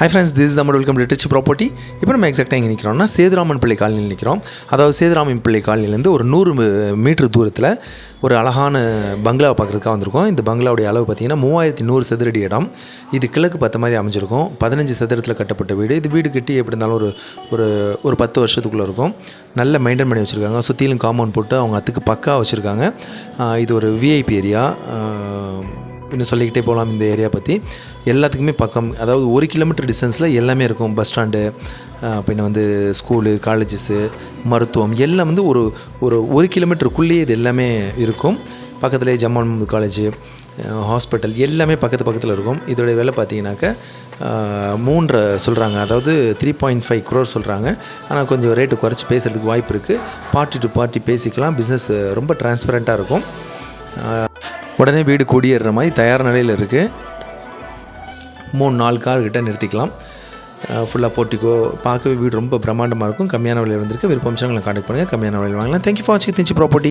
High friends this நம்ம welcome to property இப்போ நம்ம எக்ஸாக்டாக எங்கே நிற்கிறோம்னா சேதுராமன் பிள்ளை காலனியில் நிற்கிறோம் அதாவது சேதுராமன் பிள்ளை காலனிலேருந்து ஒரு நூறு மீட்டர் தூரத்தில் ஒரு அழகான பங்களாவை பார்க்குறதுக்காக வந்திருக்கோம். இந்த பங்களாவுடைய அளவு பார்த்தீங்கன்னா மூவாயிரத்தி நூறு சதுரடி இடம். இது கிழக்கு பத்த மாதிரி அமைஞ்சிருக்கும். பதினஞ்சு சதுரத்தில் கட்டப்பட்ட வீடு. இது வீடு கட்டி எப்படி இருந்தாலும் ஒரு ஒரு ஒரு பத்து வருஷத்துக்குள்ளே இருக்கும். நல்ல மெயின்டைன் பண்ணி வச்சுருக்காங்க. சுற்றிலும் காம்பவுண்ட் போட்டு அவங்க அதுக்கு பக்கா வச்சுருக்காங்க. இது ஒரு விஐபி ஏரியா இன்னும் சொல்லிக்கிட்டே போகலாம் இந்த ஏரியா பற்றி எல்லாத்துக்குமே பக்கம் அதாவது ஒரு கிலோமீட்டர் டிஸ்டன்ஸில் எல்லாமே இருக்கும். பஸ் ஸ்டாண்டு பின்ன வந்து ஸ்கூலு காலேஜஸ்ஸு மருத்துவம் எல்லாம் வந்து ஒரு ஒரு ஒரு கிலோமீட்டருக்குள்ளேயே இது எல்லாமே இருக்கும். பக்கத்துலேயே ஜம்மான் காலேஜ் ஹாஸ்பிட்டல் எல்லாமே பக்கத்து பக்கத்தில் இருக்கும். இதோடைய விலை பார்த்தீங்கன்னாக்கா மூன்றரை சொல்கிறாங்க அதாவது த்ரீ பாயிண்ட் ஃபைவ் க்ரோர் சொல்கிறாங்க ஆனால் கொஞ்சம் ரேட்டு குறைச்சி பேசுகிறதுக்கு வாய்ப்பு இருக்குது பார்ட்டி டு பார்ட்டி பேசிக்கலாம். பிஸ்னஸ் ரொம்ப டிரான்ஸ்பரண்ட்டாக இருக்கும். உடனே வீடு குடியேறுற மாதிரி தயார் நிலையில் இருக்குது மூணு நாலு கார் கிட்ட நிறுத்திக்கலாம். ஃபுல்லாக போட்டிக்கோ பார்க்கவே வீடு ரொம்ப பிரம்மாண்டமாக இருக்கும். கம்மியான விலையில் வந்திருக்கு. விருப்பம் கான்டாக்ட் பண்ணுங்கள் கம்மியான விலையில் வாங்கலாம். தேங்க்யூ ஃபார் வாட்சிங் திஞ்சி ப்ராப்பர்ட்டி